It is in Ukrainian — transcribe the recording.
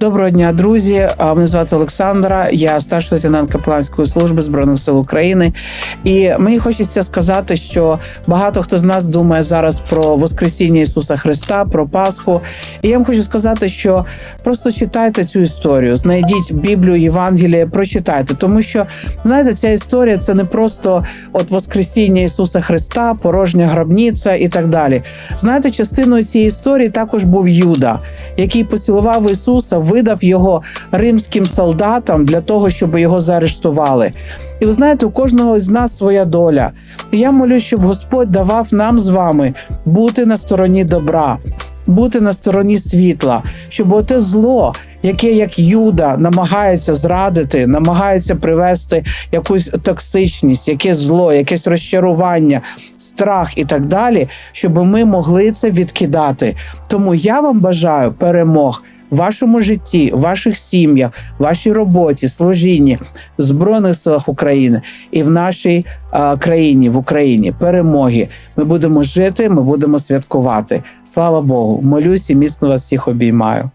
Доброго дня, друзі. Мене звати Олександра. Я старший лейтенант Капеланської служби збройних сил України. І мені хочеться сказати, що багато хто з нас думає зараз про Воскресіння Ісуса Христа, про Пасху. І я вам хочу сказати, що просто читайте цю історію, знайдіть Біблію, Євангеліє, прочитайте, тому що знаєте, ця історія це не просто от Воскресіння Ісуса Христа, порожня гробниця і так далі. Знаєте, частиною цієї історії також був Юда, який поцілував Ісуса, видав його римським солдатам для того, щоб його заарештували. І ви знаєте, у кожного з нас своя доля. І я молю, щоб Господь давав нам з вами бути на стороні добра. Бути на стороні світла, щоб оте зло, яке як Юда намагається зрадити, намагається привести якусь токсичність, якесь зло, якесь розчарування, страх і так далі, щоб ми могли це відкидати. Тому я вам бажаю перемог в вашому житті, в ваших сім'ях, в вашій роботі, служінні, в Збройних силах України і в нашій е, країні, в Україні перемоги. Ми будемо жити, ми будемо святкувати. Слава Богу! Молюсь і міцно вас всіх обіймаю.